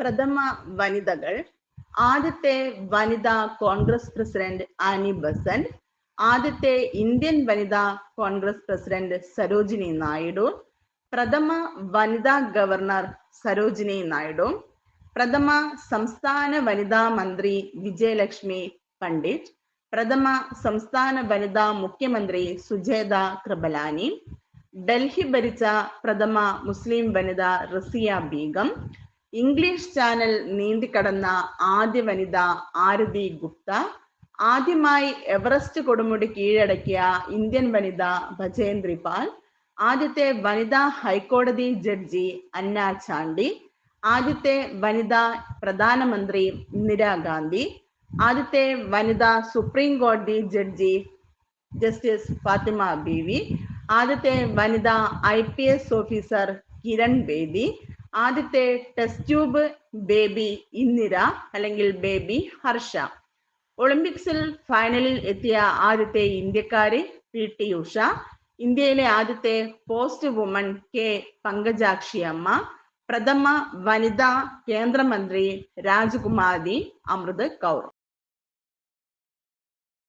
പ്രഥമ വനിതകൾ ആദ്യത്തെ വനിതാ കോൺഗ്രസ് പ്രസിഡന്റ് ആനി ബസന്റ് ആദ്യത്തെ ഇന്ത്യൻ വനിതാ കോൺഗ്രസ് പ്രസിഡന്റ് സരോജിനി നായിഡു പ്രഥമ വനിതാ ഗവർണർ സരോജിനി നായിഡു പ്രഥമ സംസ്ഥാന വനിതാ മന്ത്രി വിജയലക്ഷ്മി പണ്ഡിറ്റ് പ്രഥമ സംസ്ഥാന വനിതാ മുഖ്യമന്ത്രി സുജേത കൃപലാനി ഡൽഹി ഭരിച്ച പ്രഥമ മുസ്ലിം വനിത റസിയ ബീഗം ഇംഗ്ലീഷ് ചാനൽ നീന്തിക്കടന്ന ആദ്യ വനിത ആരതി ഗുപ്ത ആദ്യമായി എവറസ്റ്റ് കൊടുമുടി കീഴടക്കിയ ഇന്ത്യൻ വനിത ഭജേന്ദ്രി പാൽ ആദ്യത്തെ വനിതാ ഹൈക്കോടതി ജഡ്ജി അന്ന ചാണ്ടി ആദ്യത്തെ വനിതാ പ്രധാനമന്ത്രി ഇന്ദിരാഗാന്ധി ആദ്യത്തെ വനിതാ സുപ്രീം കോടതി ജഡ്ജി ജസ്റ്റിസ് ഫാത്തിമ ബീവി ആദ്യത്തെ വനിതാ I P S officer Kiran Bedi ആദ്യത്തെ ടെസ്റ്റ് ട്യൂബ് ബേബി ഇന്ദിര അല്ലെങ്കിൽ ബേബി ഹർഷ. ഒളിമ്പിക്സിൽ ഫൈനലിൽ എത്തിയ ആദ്യത്തെ ഇന്ത്യക്കാരി പി ടി ഉഷ. ഇന്ത്യയിലെ ആദ്യത്തെ പോസ്റ്റ് വുമൺ കെ പങ്കജാക്ഷി അമ്മ. പ്രഥമ വനിതാ കേന്ദ്രമന്ത്രി രാജകുമാരി അമൃത് കൗർ.